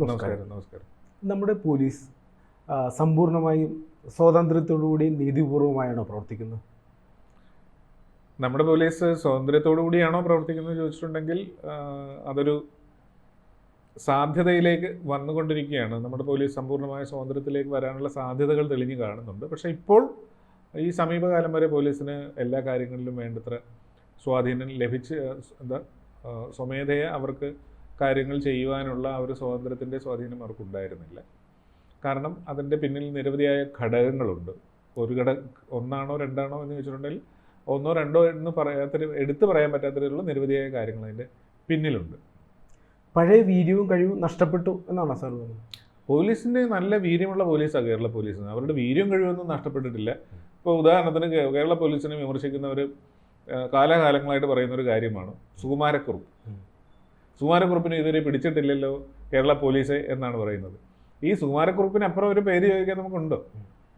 നമസ്കാരം. നമസ്കാരം നമ്മുടെ പോലീസ് സമ്പൂർണമായും സമ്പൂർണമായും സ്വാതന്ത്ര്യത്തോടുകൂടി നീതിപൂർവമായാണോ പ്രവർത്തിക്കുന്നത്? നമ്മുടെ പോലീസ് സ്വാതന്ത്ര്യത്തോടു കൂടിയാണോ പ്രവർത്തിക്കുന്നത് ചോദിച്ചിട്ടുണ്ടെങ്കിൽ അതൊരു സാധ്യതയിലേക്ക് വന്നുകൊണ്ടിരിക്കുകയാണ്. നമ്മുടെ പോലീസ് സമ്പൂർണമായ സ്വാതന്ത്ര്യത്തിലേക്ക് വരാനുള്ള സാധ്യതകൾ തെളിഞ്ഞു കാണുന്നുണ്ട്. പക്ഷേ ഇപ്പോൾ ഈ സമീപകാലം വരെ പോലീസിന് എല്ലാ കാര്യങ്ങളിലും വേണ്ടത്ര സ്വാധീനം ലഭിച്ച് എന്താ സ്വമേധയ അവർക്ക് കാര്യങ്ങൾ ചെയ്യുവാനുള്ള ആ ഒരു സ്വാതന്ത്ര്യത്തിന്റെ സ്വാധീനം അവർക്കുണ്ടായിരുന്നില്ല. കാരണം അതിന്റെ പിന്നിൽ നിരവധിയായ ഘടകങ്ങളുണ്ട്. ഒരു ഘട ഒന്നാണോ രണ്ടാണോ എന്ന് ചോദിച്ചിട്ടുണ്ടെങ്കിൽ ഒന്നോ രണ്ടോ എന്ന് പറയാത്ത എടുത്തു പറയാൻ പറ്റാത്തതിലുള്ള നിരവധിയായ കാര്യങ്ങൾ അതിന്റെ പിന്നിലുണ്ട്. പഴയ വീര്യവും കഴിവും നഷ്ടപ്പെട്ടു എന്നാണ് സാർ പോലീസിന്റെ നല്ല വീര്യമുള്ള പോലീസാണ് കേരള പോലീസ്. അവരുടെ വീര്യം കഴിവൊന്നും നഷ്ടപ്പെട്ടിട്ടില്ല. ഇപ്പോൾ ഉദാഹരണത്തിന് കേരള പോലീസിനെ വിമർശിക്കുന്നവർ കാലാകാലങ്ങളായിട്ട് പറയുന്ന ഒരു കാര്യമാണ് സുകുമാരക്കുറുപ്പ്. ഉം. സുകുമാരക്കുറുപ്പിനെ ഇതുവരെ പിടിച്ചിട്ടില്ലല്ലോ കേരള പോലീസ് എന്നാണ് പറയുന്നത്. ഈ സുകുമാരക്കുറുപ്പിനപ്പുറം ഒരു പേര് ചോദിക്കാൻ നമുക്കുണ്ടോ?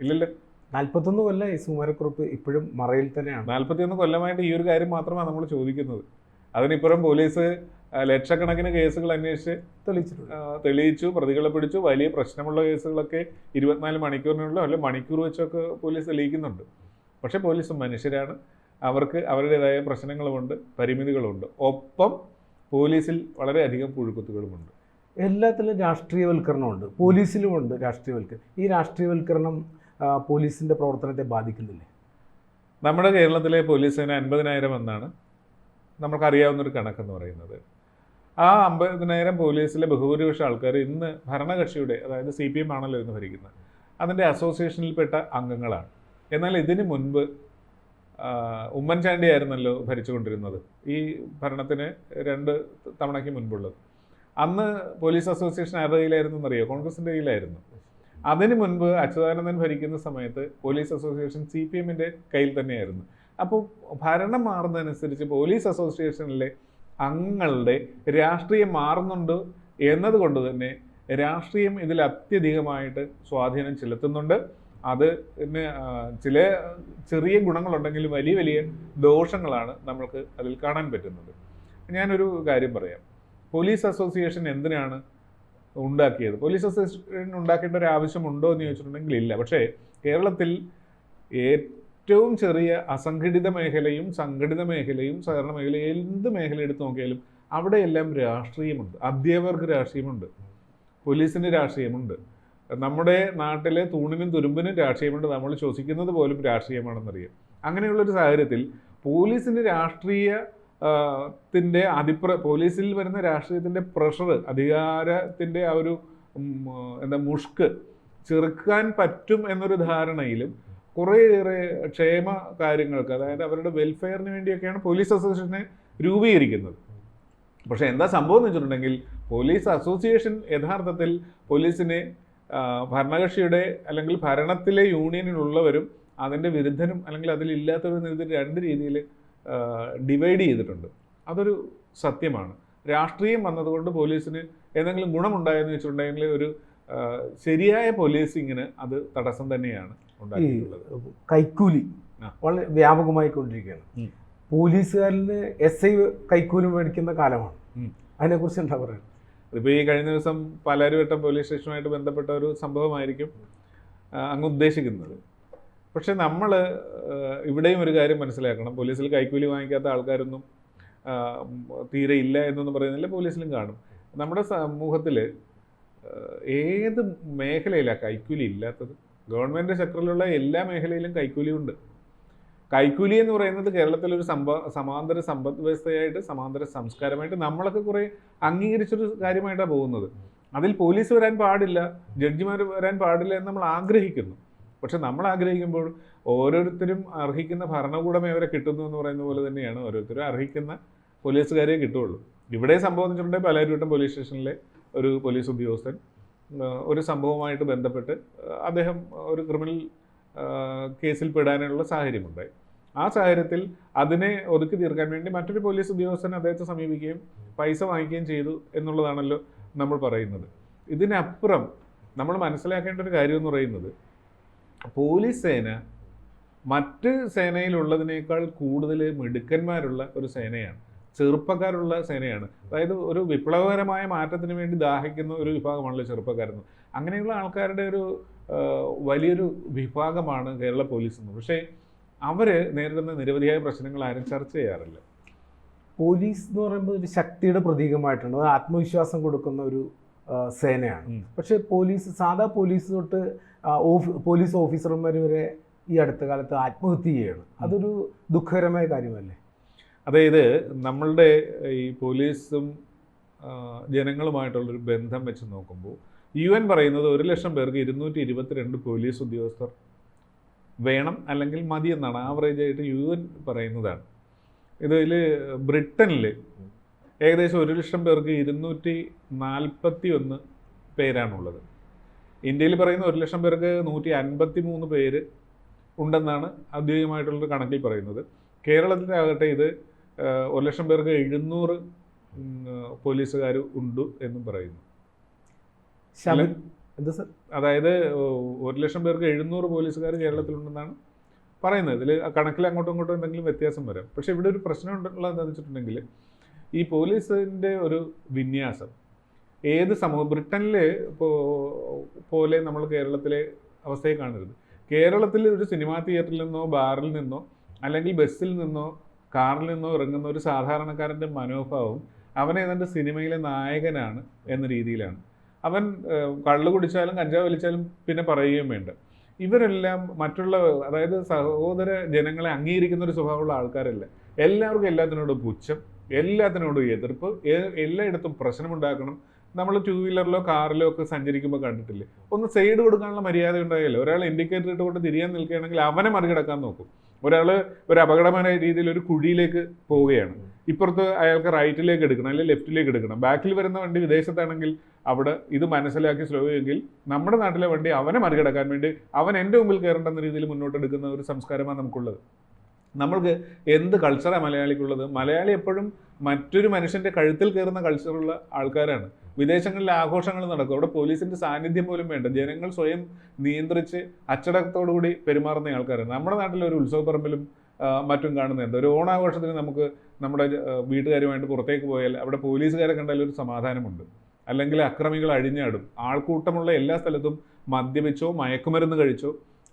ഇല്ലല്ലോ. നാൽപ്പത്തൊന്ന് കൊല്ലം ഈ സുമാരക്കുറിപ്പ് ഇപ്പോഴും മറയിൽ തന്നെയാണ്. നാൽപ്പത്തിയൊന്ന് കൊല്ലമായിട്ട് ഈ ഒരു കാര്യം മാത്രമാണ് നമ്മൾ ചോദിക്കുന്നത്. അതിനിപ്പുറം പോലീസ് ലക്ഷക്കണക്കിന് കേസുകൾ അന്വേഷിച്ച് തെളിയിച്ചിട്ടുണ്ട്. തെളിയിച്ചു പ്രതികളെ പിടിച്ചു. വലിയ പ്രശ്നമുള്ള കേസുകളൊക്കെ ഇരുപത്തിനാല് മണിക്കൂറിനുള്ളിലോ അല്ലെ മണിക്കൂർ വെച്ചൊക്കെ പോലീസ് തെളിയിക്കുന്നുണ്ട്. പക്ഷേ പോലീസ് മനുഷ്യരാണ്. അവർക്ക് അവരുടേതായ പ്രശ്നങ്ങളുമുണ്ട് പരിമിതികളുമുണ്ട്. ഒപ്പം പോലീസിൽ വളരെയധികം പുഴുക്കുത്തുകളുമുണ്ട്. എല്ലാത്തിലും രാഷ്ട്രീയവൽക്കരണമുണ്ട്. പോലീസിലുമുണ്ട് രാഷ്ട്രീയവൽക്കരണം ഈ രാഷ്ട്രീയവൽക്കരണം പോലീസിന്റെ പ്രവർത്തനത്തെ ബാധിക്കുന്നില്ലേ? നമ്മുടെ കേരളത്തിലെ പോലീസ് സേന അൻപതിനായിരം എന്നാണ് നമുക്കറിയാവുന്നൊരു കണക്കെന്ന് പറയുന്നത്. ആ അമ്പതിനായിരം പോലീസിലെ ബഹുഭൂരിപക്ഷ ആൾക്കാർ ഇന്ന് ഭരണകക്ഷിയുടെ അതായത് സി പി എം ആണല്ലോ ഇന്ന് ഭരിക്കുന്നത്. അതിന്റെ അസോസിയേഷനിൽപ്പെട്ട അംഗങ്ങളാണ്. എന്നാൽ ഇതിന് മുൻപ് ഉമ്മൻചാണ്ടി ആയിരുന്നല്ലോ ഭരിച്ചുകൊണ്ടിരുന്നത്. ഈ ഭരണത്തിന് രണ്ട് തവണയ്ക്ക് മുൻപുള്ളത്. അന്ന് പോലീസ് അസോസിയേഷൻ ആരുടെ കയ്യിലായിരുന്നു എന്നറിയോ കോൺഗ്രസിന്റെ കയ്യിലായിരുന്നു. അതിന് മുൻപ് അച്യുതാനന്ദൻ ഭരിക്കുന്ന സമയത്ത് പോലീസ് അസോസിയേഷൻ സി പി എമ്മിന്റെ കയ്യിൽ തന്നെയായിരുന്നു. അപ്പോൾ ഭരണം മാറുന്നതനുസരിച്ച് പോലീസ് അസോസിയേഷനിലെ അംഗങ്ങളുടെ രാഷ്ട്രീയം മാറുന്നുണ്ട് എന്നതുകൊണ്ട് തന്നെ രാഷ്ട്രീയം ഇതിൽ അത്യധികമായിട്ട് സ്വാധീനം ചെലുത്തുന്നുണ്ട്. അത് ചില ചെറിയ ഗുണങ്ങളുണ്ടെങ്കിലും വലിയ വലിയ ദോഷങ്ങളാണ് നമ്മൾക്ക് അതിൽ കാണാൻ പറ്റുന്നത്. ഞാനൊരു കാര്യം പറയാം. പോലീസ് അസോസിയേഷൻ എന്തിനാണ് ഉണ്ടാക്കിയത്? പോലീസ് അസോസിയേഷൻ ഉണ്ടാക്കേണ്ട ഒരു ആവശ്യമുണ്ടോ എന്ന് ചോദിച്ചിട്ടുണ്ടെങ്കിൽ ഇല്ല. പക്ഷേ കേരളത്തിൽ ഏറ്റവും ചെറിയ അസംഘടിത മേഖലയും സംഘടിത മേഖലയും സഹകരണ മേഖലയും എന്ത് മേഖല എടുത്ത് നോക്കിയാലും അവിടെയെല്ലാം രാഷ്ട്രീയമുണ്ട്. അധ്യാപകർക്ക് രാഷ്ട്രീയമുണ്ട്. പോലീസിന്റെ രാഷ്ട്രീയമുണ്ട്. നമ്മുടെ നാട്ടിലെ തൂണിനും തുരുമ്പിനും രാഷ്ട്രീയമുണ്ട്. നമ്മൾ ശ്വസിക്കുന്നത് പോലും രാഷ്ട്രീയമാണെന്നറിയാം. അങ്ങനെയുള്ളൊരു സാഹചര്യത്തിൽ പോലീസിന് രാഷ്ട്രീയ ത്തിന്റെ അതിപ്ര പോലീസിൽ വരുന്ന രാഷ്ട്രീയത്തിന്റെ പ്രഷർ അധികാരത്തിന്റെ ആ ഒരു എന്താ മുഷ്ക് ചെറുക്കാൻ പറ്റും എന്നൊരു ധാരണയിലും കുറേയേറെ ക്ഷേമ കാര്യങ്ങൾക്ക് അതായത് അവരുടെ വെൽഫെയറിന് വേണ്ടിയൊക്കെയാണ് പോലീസ് അസോസിയേഷനെ രൂപീകരിക്കുന്നത്. പക്ഷേ എന്താ സംഭവം എന്ന് വെച്ചിട്ടുണ്ടെങ്കിൽ പോലീസ് അസോസിയേഷൻ യഥാർത്ഥത്തിൽ പോലീസിനെ ഭരണകക്ഷിയുടെ അല്ലെങ്കിൽ ഭരണത്തിലെ യൂണിയനിലുള്ളവരും അതിന്റെ വിരുദ്ധനും അല്ലെങ്കിൽ അതിലില്ലാത്തവരും എന്ന രണ്ട് രീതിയിൽ ഡിവൈഡ് ചെയ്തിട്ടുണ്ട്. അതൊരു സത്യമാണ്. രാഷ്ട്രീയം വന്നതുകൊണ്ട് പോലീസിന് ഏതെങ്കിലും ഗുണമുണ്ടായെന്ന് വെച്ചിട്ടുണ്ടെങ്കിൽ ഒരു ശരിയായ പോലീസിങ്ങിന് അത് തടസ്സം തന്നെയാണ് ഉണ്ടായിട്ടുള്ളത് കൈക്കൂലി വളരെ വ്യാപകമായി കൊണ്ടിരിക്കുകയാണ് പോലീസുകാരിൽ എസ് ഐ കൈക്കൂലി മേടിക്കുന്ന കാലമാണ്. അതിനെക്കുറിച്ച് എന്താ പറയുക? ഇതിപ്പോൾ ഈ കഴിഞ്ഞ ദിവസം പാലാരിവട്ടം പോലീസ് സ്റ്റേഷനുമായിട്ട് ബന്ധപ്പെട്ട ഒരു സംഭവമായിരിക്കും അങ്ങ് ഉദ്ദേശിക്കുന്നത്. പക്ഷേ നമ്മൾ ഇവിടെയും ഒരു കാര്യം മനസ്സിലാക്കണം. പോലീസിൽ കൈക്കൂലി വാങ്ങിക്കാത്ത ആൾക്കാരൊന്നും തീരെ ഇല്ല എന്നൊന്നും പറയുന്നില്ല പോലീസിലും കാണും. നമ്മുടെ സമൂഹത്തിൽ ഏത് മേഖലയിലാണ് കൈക്കൂലി ഇല്ലാത്തത്? ഗവൺമെന്റ് സെക്ടറിലുള്ള എല്ലാ മേഖലയിലും കൈക്കൂലിയുണ്ട്. കൈക്കൂലി എന്ന് പറയുന്നത് കേരളത്തിലൊരു സമ്പ സമാന്തര സമ്പദ് വ്യവസ്ഥയായിട്ട് സമാന്തര സംസ്കാരമായിട്ട് നമ്മളൊക്കെ കുറേ അംഗീകരിച്ചൊരു കാര്യമായിട്ടാണ് പോകുന്നത്. അതിൽ പോലീസ് വരാൻ പാടില്ല ജഡ്ജിമാർ വരാൻ പാടില്ല എന്ന് നമ്മൾ ആഗ്രഹിക്കുന്നു. പക്ഷെ നമ്മൾ ആഗ്രഹിക്കുമ്പോൾ ഓരോരുത്തരും അർഹിക്കുന്ന ഭരണകൂടമേ അവരെ കിട്ടുന്നു എന്ന് പറയുന്ന പോലെ തന്നെയാണ് ഓരോരുത്തരും അർഹിക്കുന്ന പോലീസുകാരെ കിട്ടുകയുള്ളൂ. ഇവിടെ സംഭവം എന്ന് വെച്ചിട്ടുണ്ടെങ്കിൽ പലാരിവട്ടം പോലീസ് സ്റ്റേഷനിലെ ഒരു പോലീസ് ഉദ്യോഗസ്ഥൻ ഒരു സംഭവമായിട്ട് ബന്ധപ്പെട്ട് അദ്ദേഹം ഒരു ക്രിമിനൽ കേസിൽ പെടാനുള്ള സാഹചര്യമുണ്ടായി ആ സാഹചര്യത്തിൽ അതിനെ ഒതുക്കി തീർക്കാൻ വേണ്ടി മറ്റൊരു പോലീസ് ഉദ്യോഗസ്ഥൻ അദ്ദേഹത്തെ സമീപിക്കുകയും പൈസ വാങ്ങിക്കുകയും ചെയ്തു എന്നുള്ളതാണല്ലോ നമ്മൾ പറയുന്നത്. ഇതിനപ്പുറം നമ്മൾ മനസ്സിലാക്കേണ്ട ഒരു കാര്യം എന്ന് പറയുന്നത് പോലീസ് സേന മറ്റ് സേനയിലുള്ളതിനേക്കാൾ കൂടുതൽ മിടുക്കന്മാരുള്ള ഒരു സേനയാണ്. ചെറുപ്പക്കാരുള്ള സേനയാണ്. അതായത് ഒരു വിപ്ലവകരമായ മാറ്റത്തിന് വേണ്ടി ദാഹിക്കുന്ന ഒരു വിഭാഗമാണല്ലോ ചെറുപ്പക്കാരെന്ന്. അങ്ങനെയുള്ള ആൾക്കാരുടെ ഒരു വലിയൊരു വിഭാഗമാണ് കേരള പോലീസ് എന്ന്. പക്ഷേ അവർ നേരിടുന്ന നിരവധിയായ പ്രശ്നങ്ങൾ ആരും ചർച്ച ചെയ്യാറില്ല. പോലീസ് എന്ന് പറയുമ്പോൾ ഒരു ശക്തിയുടെ പ്രതീകമായിട്ടുണ്ട്. അത് ആത്മവിശ്വാസം കൊടുക്കുന്ന ഒരു സേനയാണ്. പക്ഷേ പോലീസ് സാധാ പോലീസ് തൊട്ട് പോലീസ് ഓഫീസർമാർ വരെ ഈ അടുത്ത കാലത്ത് ആത്മഹത്യ ചെയ്യുകയാണ് അതൊരു ദുഃഖകരമായ കാര്യമല്ലേ? അതായത് നമ്മളുടെ ഈ പോലീസും ജനങ്ങളുമായിട്ടുള്ളൊരു ബന്ധം വെച്ച് നോക്കുമ്പോൾ യു എൻ പറയുന്നത് ഒരു ലക്ഷം പേർക്ക് ഇരുന്നൂറ്റി ഇരുപത്തിരണ്ട് പോലീസ് ഉദ്യോഗസ്ഥർ വേണം അല്ലെങ്കിൽ മതി എന്നാണ് ആവറേജ് ആയിട്ട് യു എൻ പറയുന്നതാണ്. ഇതിൽ ബ്രിട്ടനിൽ ഏകദേശം ഒരു ലക്ഷം പേർക്ക് ഇരുന്നൂറ്റി നാൽപ്പത്തി ഒന്ന് പേരാണുള്ളത്. ഇന്ത്യയിൽ പറയുന്ന ഒരു ലക്ഷം പേർക്ക് നൂറ്റി അൻപത്തി മൂന്ന് പേര് ഉണ്ടെന്നാണ് ഔദ്യോഗികമായിട്ടുള്ളൊരു കണക്കിൽ പറയുന്നത്. കേരളത്തിലാകട്ടെ ഇത് ഒരു ലക്ഷം പേർക്ക് എഴുന്നൂറ് പോലീസുകാർ ഉണ്ട് എന്നും പറയുന്നു. അതായത് ഒരു ലക്ഷം പേർക്ക് എഴുന്നൂറ് പോലീസുകാർ കേരളത്തിലുണ്ടെന്നാണ് പറയുന്നത്. ഇതിൽ കണക്കിൽ അങ്ങോട്ടും ഇങ്ങോട്ടും എന്തെങ്കിലും വ്യത്യാസം വരാം. പക്ഷേ ഇവിടെ ഒരു പ്രശ്നം ഉണ്ടെന്നുള്ളത് എന്താണെന്ന് വെച്ചിട്ടുണ്ടെങ്കിൽ ഈ പോലീസിന്റെ ഒരു വിന്യാസം ഏത് സമൂഹം ബ്രിട്ടനിൽ പോലെ നമ്മൾ കേരളത്തിലെ അവസ്ഥയെ കാണരുത്. കേരളത്തിൽ ഒരു സിനിമാ തിയേറ്ററിൽ നിന്നോ ബാറിൽ നിന്നോ അല്ലെങ്കിൽ ബസ്സിൽ നിന്നോ കാറിൽ നിന്നോ ഇറങ്ങുന്ന ഒരു സാധാരണക്കാരന്റെ മനോഭാവം അവനെ ഏതാണ്ട് സിനിമയിലെ നായകനാണ് എന്ന രീതിയിലാണ്. അവൻ കള്ളു കുടിച്ചാലും കഞ്ചാവ് വലിച്ചാലും പിന്നെ പറയുകയും വേണ്ട. ഇവരെല്ലാം മറ്റുള്ള അതായത് സഹോദര ജനങ്ങളെ അംഗീകരിക്കുന്ന ഒരു സ്വഭാവമുള്ള ആൾക്കാരല്ല. എല്ലാവർക്കും എല്ലാത്തിനോടും പുച്ഛം എല്ലാത്തിനോടും എതിർപ്പ് എല്ലായിടത്തും പ്രശ്നമുണ്ടാക്കണം. നമ്മൾ ടൂ വീലറിലോ കാറിലോ ഒക്കെ സഞ്ചരിക്കുമ്പോൾ കണ്ടിട്ടില്ലേ? ഒന്ന് സൈഡ് കൊടുക്കാനുള്ള മര്യാദ ഉണ്ടായാലോ ഒരാൾ ഇൻഡിക്കേറ്റർ ഇട്ടുകൊണ്ട് തിരിയാൻ നിൽക്കുകയാണെങ്കിൽ അവനെ മറികടക്കാൻ നോക്കും. ഒരാൾ ഒരു അപകടമായ രീതിയിൽ ഒരു കുഴിയിലേക്ക് പോവുകയാണ്. ഇപ്പുറത്ത് അയാൾക്ക് റൈറ്റിലേക്ക് എടുക്കണം അല്ലെങ്കിൽ ലെഫ്റ്റിലേക്ക് എടുക്കണം. ബാക്കിൽ വരുന്ന വണ്ടി വിദേശത്താണെങ്കിൽ അവിടെ ഇത് മനസ്സിലാക്കി സ്ലോ എങ്കിൽ നമ്മുടെ നാട്ടിലെ വണ്ടി അവനെ മറികടക്കാൻ വേണ്ടി അവൻ എന്റെ മുമ്പിൽ കയറേണ്ടെന്ന രീതിയിൽ മുന്നോട്ട് എടുക്കുന്ന ഒരു സംസ്കാരമാണ് നമുക്കുള്ളത്. നമ്മൾക്ക് എന്ത് കൾച്ചറാണ് മലയാളിക്കുള്ളത്? മലയാളി എപ്പോഴും മറ്റൊരു മനുഷ്യന്റെ കഴുത്തിൽ കയറുന്ന കൾച്ചറുള്ള ആൾക്കാരാണ്. വിദേശങ്ങളിൽ ആഘോഷങ്ങൾ നടക്കും. അവിടെ പോലീസിന്റെ സാന്നിധ്യം പോലും വേണ്ട. ജനങ്ങൾ സ്വയം നിയന്ത്രിച്ച് അച്ചടക്കത്തോടുകൂടി പെരുമാറുന്ന ആൾക്കാരാണ്. നമ്മുടെ നാട്ടിൽ ഒരു ഉത്സവപ്പറമ്പിലും മറ്റും കാണുന്നത് എന്താ? ഒരു ഓണാഘോഷത്തിന് നമുക്ക് നമ്മുടെ വീട്ടുകാരുമായിട്ട് പുറത്തേക്ക് പോയാൽ അവിടെ പോലീസുകാരെ കണ്ടാൽ ഒരു സമാധാനമുണ്ട്. അല്ലെങ്കിൽ അക്രമികൾ അഴിഞ്ഞാടും. ആൾക്കൂട്ടമുള്ള എല്ലാ സ്ഥലത്തും മദ്യപിച്ചോ മയക്കുമരുന്ന് കഴിച്ചോ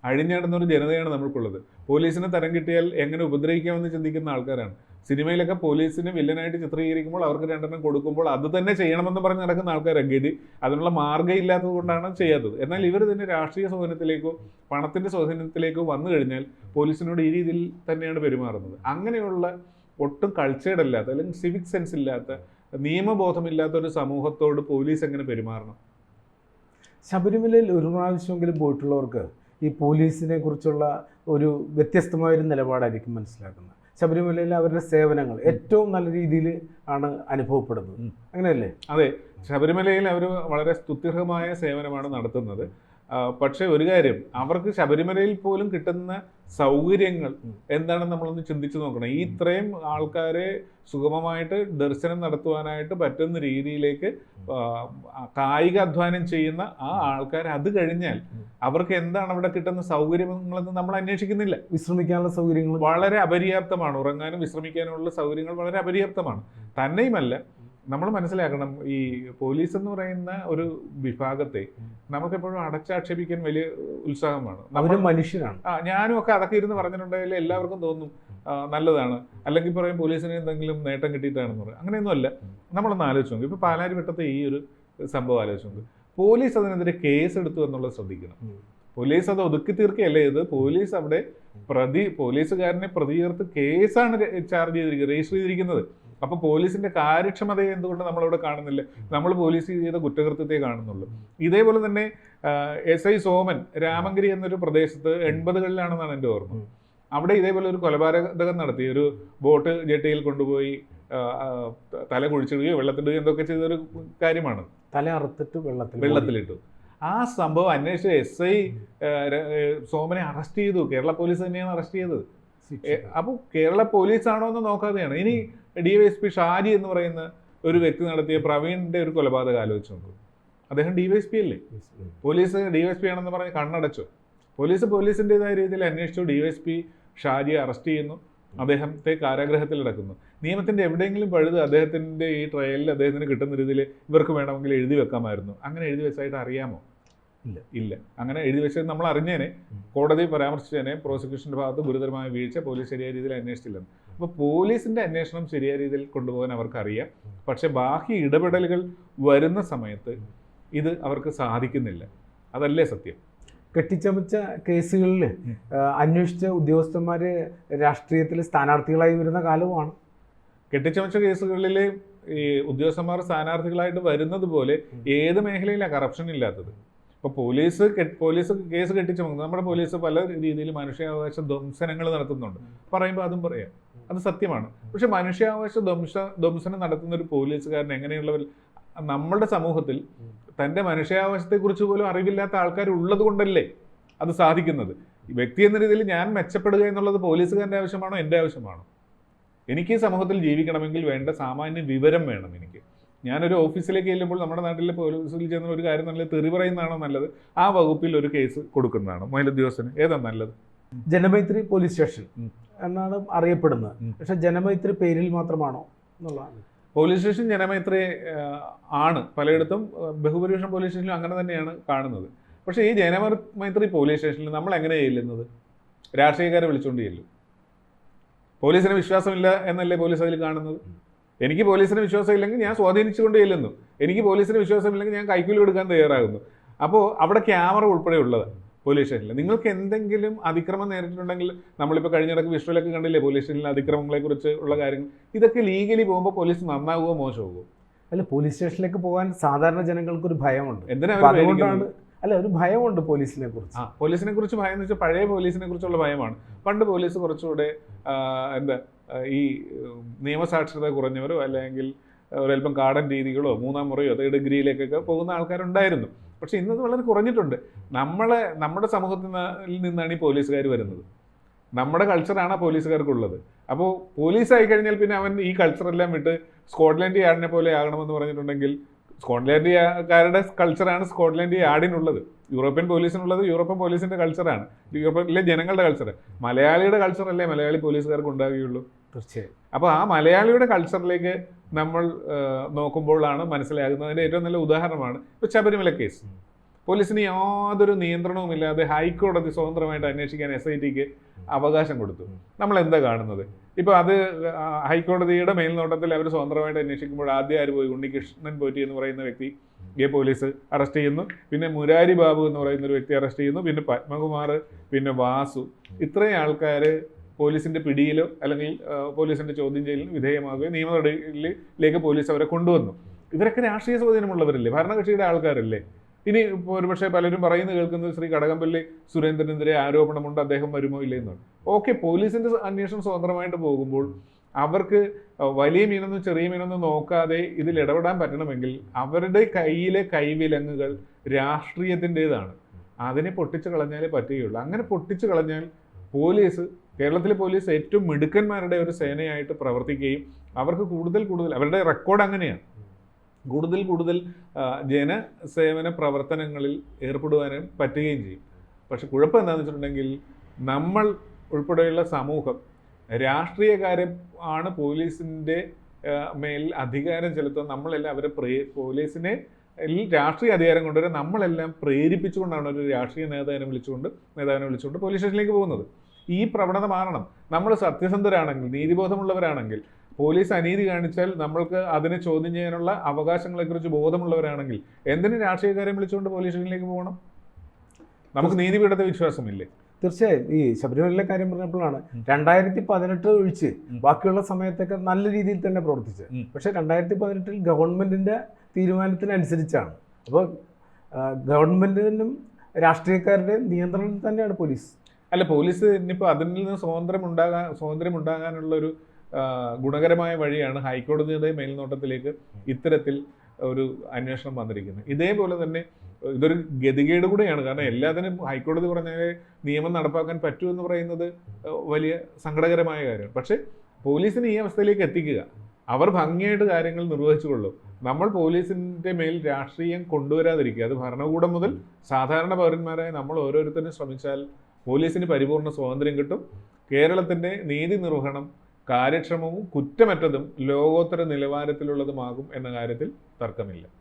അഴിഞ്ഞാടുന്ന ഒരു ജനതയാണ് നമ്മൾക്കുള്ളത്. പോലീസിനെ തരം കിട്ടിയാൽ എങ്ങനെ ഉപദ്രവിക്കാമെന്ന് ചിന്തിക്കുന്ന ആൾക്കാരാണ്. സിനിമയിലൊക്കെ പോലീസിന് വില്ലനായിട്ട് ചിത്രീകരിക്കുമ്പോൾ അവർക്ക് രണ്ടെണ്ണം കൊടുക്കുമ്പോൾ അത് തന്നെ ചെയ്യണമെന്ന് പറഞ്ഞ് നടക്കുന്ന ആൾക്കാരാണ് ഗതി അതിനുള്ള മാർഗം ഇല്ലാത്തത് കൊണ്ടാണ് ചെയ്യാത്തത്. എന്നാൽ ഇവർ തന്നെ രാഷ്ട്രീയ സ്വാധീനത്തിലേക്കോ പണത്തിന്റെ സ്വാധീനത്തിലേക്കോ വന്നു കഴിഞ്ഞാൽ പോലീസിനോട് ഈ രീതിയിൽ തന്നെയാണ് പെരുമാറുന്നത്. അങ്ങനെയുള്ള ഒട്ടും കൾച്ചേർഡ് അല്ലാത്ത അല്ലെങ്കിൽ സിവിക് സെൻസ് ഇല്ലാത്ത നിയമബോധമില്ലാത്ത ഒരു സമൂഹത്തോട് പോലീസ് എങ്ങനെ പെരുമാറണം? ശബരിമലയിൽ ഒരു പ്രാവശ്യമെങ്കിലും പോയിട്ടുള്ളവർക്ക് ഈ പോലീസിനെ കുറിച്ചുള്ള ഒരു വ്യത്യസ്തമായൊരു നിലപാടായിരിക്കും മനസ്സിലാക്കുന്നത്. ശബരിമലയിലെ അവരുടെ സേവനങ്ങൾ ഏറ്റവും നല്ല രീതിയിൽ ആണ് അനുഭവപ്പെടുന്നത്. അങ്ങനെയല്ലേ? അതെ. ശബരിമലയിൽ അവർ വളരെ സ്തുത്യർഹമായ സേവനമാണ് നടത്തുന്നത്. പക്ഷേ ഒരു കാര്യം അവർക്ക് ശബരിമലയിൽ പോലും കിട്ടുന്ന സൗകര്യങ്ങൾ എന്താണ് എന്താണെന്ന് നമ്മളൊന്ന് ചിന്തിച്ചു നോക്കണം. ഈ ഇത്രയും ആൾക്കാരെ സുഗമമായിട്ട് ദർശനം നടത്തുവാനായിട്ട് പറ്റുന്ന രീതിയിലേക്ക് കായിക അധ്വാനം ചെയ്യുന്ന ആ ആൾക്കാർ അത് കഴിഞ്ഞാൽ. അവർക്ക് എന്താണ് അവിടെ കിട്ടുന്ന സൗകര്യങ്ങളെന്ന് നമ്മൾ അന്വേഷിക്കുന്നില്ല. വിശ്രമിക്കാനുള്ള സൗകര്യങ്ങൾ വളരെ അപര്യാപ്തമാണ്. ഉറങ്ങാനും വിശ്രമിക്കാനുമുള്ള സൗകര്യങ്ങൾ വളരെ അപര്യാപ്തമാണ്. തന്നെയുമല്ല നമ്മൾ മനസ്സിലാക്കണം ഈ പോലീസ് എന്ന് പറയുന്ന ഒരു വിഭാഗത്തെ നമുക്കെപ്പോഴും അടച്ചാക്ഷേപിക്കാൻ വലിയ ഉത്സാഹമാണ്. നമ്മൾ മനുഷ്യനാണ് മനുഷ്യരാണ്. ആ ഞാനും ഒക്കെ അതൊക്കെ ഇരുന്ന് പറഞ്ഞിട്ടുണ്ടെങ്കിൽ എല്ലാവർക്കും തോന്നും നല്ലതാണ്. അല്ലെങ്കിൽ പറയും പോലീസിന് എന്തെങ്കിലും നേട്ടം കിട്ടിയിട്ടാണെന്ന് പറയും. അങ്ങനെയൊന്നുമല്ല. നമ്മളൊന്ന് ആലോചിച്ച് നോക്കും. ഇപ്പോൾ പാലാരി വെട്ടത്തെ ഈ ഒരു സംഭവം ആലോചിച്ച് നോക്കും. പോലീസ് അതിനെതിരെ കേസ് എടുത്തു എന്നുള്ളത് ശ്രദ്ധിക്കണം പോലീസ് അത് ഒതുക്കി തീർക്കുകയല്ല ഇത്? പോലീസ് അവിടെ പ്രതി പോലീസുകാരനെ പ്രതി ചേർത്ത് കേസാണ് ചാർജ് ചെയ്തിരിക്കുന്നത് രജിസ്റ്റർ ചെയ്തിരിക്കുന്നത്. അപ്പൊ പോലീസിന്റെ കാര്യക്ഷമതയെ എന്തുകൊണ്ട് നമ്മളവിടെ കാണുന്നില്ല? നമ്മൾ പോലീസ് ചെയ്ത കുറ്റകൃത്യത്തെ കാണുന്നുള്ളൂ. ഇതേപോലെ തന്നെ എസ് ഐ സോമൻ രാമങ്കിരി എന്നൊരു പ്രദേശത്ത് എൺപതുകളിലാണെന്നാണ് എന്റെ ഓർമ്മ. അവിടെ ഇതേപോലെ ഒരു കൊലപാതകം നടത്തി ഒരു ബോട്ട് ജെട്ടിയിൽ കൊണ്ടുപോയി തല കുഴിച്ചിടുകയോ വെള്ളത്തിടുകയോ എന്തൊക്കെ ചെയ്തൊരു കാര്യമാണ്. തല അറുത്തിട്ട് വെള്ളത്തിൽ വെള്ളത്തിലിട്ടു. ആ സംഭവം അന്വേഷിച്ച എസ് ഐ സോമനെ അറസ്റ്റ് ചെയ്തു. കേരള പോലീസ് തന്നെയാണ് അറസ്റ്റ് ചെയ്തത്. അപ്പോൾ കേരള പോലീസ് ആണോ എന്ന് നോക്കാതെയാണ്. ഇനി D Y S P Shaji എന്ന് പറയുന്ന ഒരു വ്യക്തി നടത്തിയ പ്രവീണിന്റെ ഒരു കൊലപാതകം ആലോചിച്ച് നോക്കൂ. അദ്ദേഹം ഡി വൈ എസ് പി അല്ലേ? Police D Y S P ആണെന്ന് പറഞ്ഞ് കണ്ണടച്ചു. പോലീസ് പോലീസിന്റെതായ രീതിയിൽ അന്വേഷിച്ചു. ഡി വൈ എസ് പി ഷാജിയെ അറസ്റ്റ് ചെയ്യുന്നു. അദ്ദേഹത്തെ കാരാഗ്രഹത്തിൽ അടക്കുന്നു നിയമത്തിന്റെ എവിടെയെങ്കിലും പഴുത് അദ്ദേഹത്തിന്റെ ഈ ട്രയലിൽ അദ്ദേഹത്തിന് കിട്ടുന്ന രീതിയിൽ ഇവർക്ക് വേണമെങ്കിൽ എഴുതി വെക്കാമായിരുന്നു. അങ്ങനെ എഴുതി വെച്ചായിട്ട് അറിയാമോ? ഇല്ല. ഇല്ല. അങ്ങനെ എഴുതി വെച്ചത് നമ്മൾ അറിഞ്ഞേനെ. കോടതി പരാമർശിച്ചതിനെ പ്രോസിക്യൂഷന്റെ ഭാഗത്ത് ഗുരുതരമായ വീഴ്ച പോലീസ് ശരിയായ രീതിയിൽ അന്വേഷിച്ചില്ലെന്ന്. അപ്പോൾ പോലീസിന്റെ അന്വേഷണം ശരിയായ രീതിയിൽ കൊണ്ടുപോകാൻ അവർക്ക് അറിയാം പക്ഷെ ബാഹ്യ ഇടപെടലുകൾ വരുന്ന സമയത്ത് ഇത് അവർക്ക് സാധിക്കുന്നില്ല. അതല്ലേ സത്യം? കെട്ടിച്ചമച്ച കേസുകളിൽ. അന്വേഷിച്ച ഉദ്യോഗസ്ഥന്മാർ രാഷ്ട്രീയത്തിൽ സ്ഥാനാർത്ഥികളായി വരുന്ന കാലവുമാണ്. കെട്ടിച്ചമച്ച കേസുകളിൽ ഈ ഉദ്യോഗസ്ഥന്മാർ സ്ഥാനാർത്ഥികളായിട്ട് വരുന്നത് പോലെ ഏത് മേഖലയിലാണ് കറപ്ഷൻ ഇല്ലാത്തത്? ഇപ്പോൾ പോലീസ് പോലീസ് കേസ് കെട്ടിച്ചമക്കുന്നത് നമ്മുടെ പോലീസ് പല രീതിയിൽ മനുഷ്യാവകാശ ധ്വംസനങ്ങൾ നടത്തുന്നുണ്ട്. പറയുമ്പോൾ അതും പറയാം. അത് സത്യമാണ്. പക്ഷെ മനുഷ്യാവകാശ ധ്വംസ ധ്വംസനം നടത്തുന്ന ഒരു പോലീസുകാരൻ എങ്ങനെയുള്ളവർ നമ്മളുടെ സമൂഹത്തിൽ തന്റെ മനുഷ്യാവകാശത്തെക്കുറിച്ച് പോലും അറിവില്ലാത്ത ആൾക്കാർ ഉള്ളത് കൊണ്ടല്ലേ അത് സാധിക്കുന്നത്? വ്യക്തി എന്ന രീതിയിൽ ഞാൻ മെച്ചപ്പെടുക എന്നുള്ളത് പോലീസുകാരന്റെ ആവശ്യമാണോ? എന്റെ ആവശ്യമാണോ? എനിക്ക് ഈ സമൂഹത്തിൽ ജീവിക്കണമെങ്കിൽ വേണ്ട സാമാന്യ വിവരം വേണം എനിക്ക്. ഞാനൊരു ഓഫീസിലേക്ക് ചെല്ലുമ്പോൾ നമ്മുടെ നാട്ടിലെ പോലീസിൽ ചെന്ന ഒരു കാര്യം നല്ല തെറി പറയുന്നതാണോ നല്ലത്? ആ വകുപ്പിൽ ഒരു കേസ് കൊടുക്കുന്നതാണ്? മേലുദ്യോഗസ്ഥന് ഏതാ നല്ലത്? ജനമൈത്രി പോലീസ് സ്റ്റേഷൻ എന്നാണ് അറിയപ്പെടുന്നത്. പക്ഷെ ജനമൈത്രി പേരിൽ മാത്രമാണോ എന്നുള്ളതാണ്. പോലീസ് സ്റ്റേഷൻ ജനമൈത്രി ആണ് പലയിടത്തും ബഹുഭൂരിപക്ഷം പോലീസ് സ്റ്റേഷനിലും അങ്ങനെ തന്നെയാണ് കാണുന്നത്. പക്ഷേ ഈ ജനമൈത്രി പോലീസ് സ്റ്റേഷനിൽ നമ്മൾ എങ്ങനെ ചെല്ലുന്നത്? രാഷ്ട്രീയക്കാരെ വിളിച്ചുകൊണ്ട് ചെല്ലും. പോലീസിന് വിശ്വാസമില്ല എന്നല്ലേ പോലീസ് അതിൽ കാണുന്നത്? എനിക്ക് പോലീസിന് വിശ്വാസം ഇല്ലെങ്കിൽ ഞാൻ സ്വാധീനിച്ചുകൊണ്ട് ചെല്ലുന്നു എനിക്ക് പോലീസിന് വിശ്വാസം ഇല്ലെങ്കിൽ ഞാൻ കൈക്കൂലി കൊടുക്കാൻ തയ്യാറാകുന്നു. അപ്പോൾ അവിടെ ക്യാമറ ഉൾപ്പെടെ ഉള്ളത് പോലീസ് സ്റ്റേഷനിൽ നിങ്ങൾക്ക് എന്തെങ്കിലും അതിക്രമം നേരിട്ടുണ്ടെങ്കിൽ നമ്മളിപ്പോൾ കഴിഞ്ഞിടക്ക് വിഷ്വലൊക്കെ കണ്ടില്ലേ പോലീസ് സ്റ്റേഷനിലെ അതിക്രമങ്ങളെക്കുറിച്ച് ഉള്ള കാര്യങ്ങൾ? ഇതൊക്കെ ലീഗലി പോകുമ്പോൾ പോലീസ് നന്നാവുകയോ മോശമാകുമോ അല്ല പോലീസ് സ്റ്റേഷനിലേക്ക് പോകാൻ സാധാരണ ജനങ്ങൾക്കൊരു ഭയമുണ്ട്. എന്തിനാണ് അല്ല ഒരു ഭയമുണ്ട് പോലീസിനെ കുറിച്ച് ആ പോലീസിനെ കുറിച്ച് ഭയം എന്ന് വെച്ചാൽ പഴയ പോലീസിനെ കുറിച്ചുള്ള ഭയമാണ്. പണ്ട് പോലീസ് കുറച്ചുകൂടെ എന്താ ഈ നിയമസാക്ഷരത കുറഞ്ഞവരോ അല്ലെങ്കിൽ ഒരല്പം കാടൻ രീതികളോ മൂന്നാം മുറയോ അതേ ഡിഗ്രിയിലേക്കൊക്കെ പോകുന്ന ആൾക്കാരുണ്ടായിരുന്നു. പക്ഷെ ഇന്നത് വളരെ കുറഞ്ഞിട്ടുണ്ട്. നമ്മളെ നമ്മുടെ സമൂഹത്തിൽ നിന്നാണ് ഈ പോലീസുകാർ വരുന്നത്. നമ്മുടെ കൾച്ചറാണ് ആ പോലീസുകാർക്കുള്ളത്. അപ്പോൾ പോലീസ് ആയി കഴിഞ്ഞാൽ പിന്നെ അവൻ ഈ കൾച്ചറെല്ലാം വിട്ട് സ്കോട്ട്ലാൻഡ് യാർഡിനെ പോലെ ആകണമെന്ന് പറഞ്ഞിട്ടുണ്ടെങ്കിൽ സ്കോട്ട്ലാൻഡ് കാരുടെ കൾച്ചറാണ് സ്കോട്ട്ലാൻഡ് യാർഡിനുള്ളത്. യൂറോപ്യൻ പോലീസിനുള്ളത് യൂറോപ്യൻ പോലീസിന്റെ കൾച്ചറാണ്. യൂറോപ്പിലെ ജനങ്ങളുടെ കൾച്ചർ മലയാളിയുടെ കൾച്ചറല്ലേ മലയാളി പോലീസുകാർക്ക് ഉണ്ടാകുകയുള്ളൂ തീർച്ചയായും. അപ്പോൾ ആ മലയാളിയുടെ കൾച്ചറിലേക്ക് നമ്മൾ നോക്കുമ്പോഴാണ് മനസ്സിലാകുന്നത്. അതിന്റെ ഏറ്റവും നല്ല ഉദാഹരണമാണ് ഇപ്പോൾ ശബരിമല കേസ്. പോലീസിന് യാതൊരു നിയന്ത്രണവും ഇല്ലാതെ ഹൈക്കോടതി സ്വതന്ത്രമായിട്ട് അന്വേഷിക്കാൻ എസ് ഐ ടിക്ക് അവകാശം കൊടുത്തു. നമ്മൾ എന്താ കാണുന്നത്? ഇപ്പോൾ അത് ഹൈക്കോടതിയുടെ മേൽനോട്ടത്തിൽ അവർ സ്വതന്ത്രമായിട്ട് അന്വേഷിക്കുമ്പോൾ ആദ്യം ആര് പോയി? ഉണ്ണികൃഷ്ണൻ പോറ്റി എന്ന് പറയുന്ന വ്യക്തി ഗെ പോലീസ് അറസ്റ്റ് ചെയ്യുന്നു. പിന്നെ മുരാരി ബാബു എന്ന് പറയുന്ന ഒരു വ്യക്തി അറസ്റ്റ് ചെയ്യുന്നു. പിന്നെ പത്മകുമാർ പിന്നെ വാസു. ഇത്രയും ആൾക്കാർ പോലീസിന്റെ പിടിയിലോ അല്ലെങ്കിൽ പോലീസിന്റെ ചോദ്യം ചെയ്യലിന് വിധേയമാകുകയും നിയമ നടപടിയിലേക്ക് പോലീസ് അവരെ കൊണ്ടുവന്നു. ഇവരൊക്കെ രാഷ്ട്രീയ സ്വാധീനമുള്ളവരല്ലേ? ഭരണകക്ഷിയുടെ ആൾക്കാരല്ലേ? ഇനി ഒരുപക്ഷെ പലരും പറയുന്നു കേൾക്കുന്നത് ശ്രീ കടകംപള്ളി സുരേന്ദ്രനെതിരെ ആരോപണമുണ്ട് അദ്ദേഹം വരുമോ ഇല്ലേ എന്നാണ് ഓക്കെ പോലീസിന്റെ അന്വേഷണം സ്വതന്ത്രമായിട്ട് പോകുമ്പോൾ അവർക്ക് വലിയ മീനൊന്നും ചെറിയ മീനൊന്നും നോക്കാതെ ഇതിൽ ഇടപെടാൻ പറ്റണമെങ്കിൽ അവരുടെ കയ്യിലെ കൈവിലങ്ങുകൾ രാഷ്ട്രീയത്തിന്റെതാണ്. അതിനെ പൊട്ടിച്ചു കളഞ്ഞാലേ പറ്റുകയുള്ളൂ. അങ്ങനെ പൊട്ടിച്ചു കളഞ്ഞാൽ പോലീസ് കേരളത്തിലെ പോലീസ് ഏറ്റവും മിടുക്കന്മാരുടെ ഒരു സേനയായിട്ട് പ്രവർത്തിക്കുകയും അവർക്ക് കൂടുതൽ കൂടുതൽ അവരുടെ റെക്കോർഡ് അങ്ങനെയാണ്. കൂടുതൽ കൂടുതൽ ജനസേവന പ്രവർത്തനങ്ങളിൽ ഏർപ്പെടുവാനും പറ്റുകയും ചെയ്യും. പക്ഷെ കുഴപ്പം എന്താണെന്ന് വെച്ചിട്ടുണ്ടെങ്കിൽ നമ്മൾ ഉൾപ്പെടെയുള്ള സമൂഹം രാഷ്ട്രീയക്കാരെ ആണ് പോലീസിന്റെ മേൽ അധികാരം ചെലുത്താൻ നമ്മളെല്ലാം അവരെ പ്രേ പോലീസിനെ രാഷ്ട്രീയ അധികാരം കൊണ്ടുവരാൻ നമ്മളെല്ലാം പ്രേരിപ്പിച്ചുകൊണ്ടാണ് ഒരു രാഷ്ട്രീയ നേതാവിനെ വിളിച്ചുകൊണ്ട് നേതാവിനെ വിളിച്ചുകൊണ്ട് പോലീസ് സ്റ്റേഷനിലേക്ക് പോകുന്നത്. ഈ പ്രവണത മാറണം. നമ്മൾ സത്യസന്ധരാണെങ്കിൽ നീതിബോധമുള്ളവരാണെങ്കിൽ പോലീസ് അനീതി കാണിച്ചാൽ നമ്മൾക്ക് അതിനെ ചോദ്യം ചെയ്യാനുള്ള അവകാശങ്ങളെക്കുറിച്ച് ബോധമുള്ളവരാണെങ്കിൽ എന്തിനു രാഷ്ട്രീയക്കാരെ വിളിച്ചുകൊണ്ട് പോലീസ് സ്റ്റേഷനിലേക്ക് പോകണം? നമുക്ക് നീതിപീഠത്തെ വിശ്വാസമില്ലേ? തീർച്ചയായും. ഈ ശബരിമലയിലെ കാര്യം പറഞ്ഞപ്പോഴാണ് രണ്ടായിരത്തി പതിനെട്ട് ഒഴിച്ച് ബാക്കിയുള്ള സമയത്തൊക്കെ നല്ല രീതിയിൽ തന്നെ പ്രവർത്തിച്ചത്. പക്ഷെ രണ്ടായിരത്തി പതിനെട്ടിൽ ഗവൺമെന്റിന്റെ തീരുമാനത്തിനനുസരിച്ചാണ്. അപ്പോൾ ഗവൺമെന്റിനും രാഷ്ട്രീയക്കാരുടെ നിയന്ത്രണത്തിൽ തന്നെയാണ് പോലീസ്. അല്ല പോലീസ് ഇനിയിപ്പോൾ അതിൽ നിന്ന് സ്വാതന്ത്ര്യം ഉണ്ടാകാൻ സ്വാതന്ത്ര്യം ഉണ്ടാകാനുള്ള ഒരു ഗുണകരമായ വഴിയാണ് ഹൈക്കോടതിയുടെ മേൽനോട്ടത്തിലേക്ക് ഇത്തരത്തിൽ ഒരു അന്വേഷണം വന്നിരിക്കുന്നത്. ഇതേപോലെ തന്നെ ഇതൊരു ഗതികേട് കൂടെയാണ്. കാരണം എല്ലാത്തിനും ഹൈക്കോടതി പറഞ്ഞാൽ നിയമം നടപ്പാക്കാൻ പറ്റൂ എന്ന് പറയുന്നത് വലിയ സങ്കടകരമായ കാര്യമാണ്. പക്ഷേ പോലീസിനെ ഈ അവസ്ഥയിലേക്ക് എത്തിക്കുക. അവർ ഭംഗിയായിട്ട് കാര്യങ്ങൾ നിർവഹിച്ചുകൊള്ളും. നമ്മൾ പോലീസിന്റെ മേൽ രാഷ്ട്രീയം കൊണ്ടുവരാതിരിക്കുക. അത് ഭരണകൂടം മുതൽ സാധാരണ പൗരന്മാരായ നമ്മൾ ഓരോരുത്തരും ശ്രമിച്ചാൽ പോലീസിന് പരിപൂർണ സ്വാതന്ത്ര്യം കിട്ടും. കേരളത്തിന്റെ നീതി നിർവഹണം കാര്യക്ഷമവും കുറ്റമറ്റതും ലോകോത്തര നിലവാരത്തിലുള്ളതുമാകും എന്ന കാര്യത്തിൽ തർക്കമില്ല.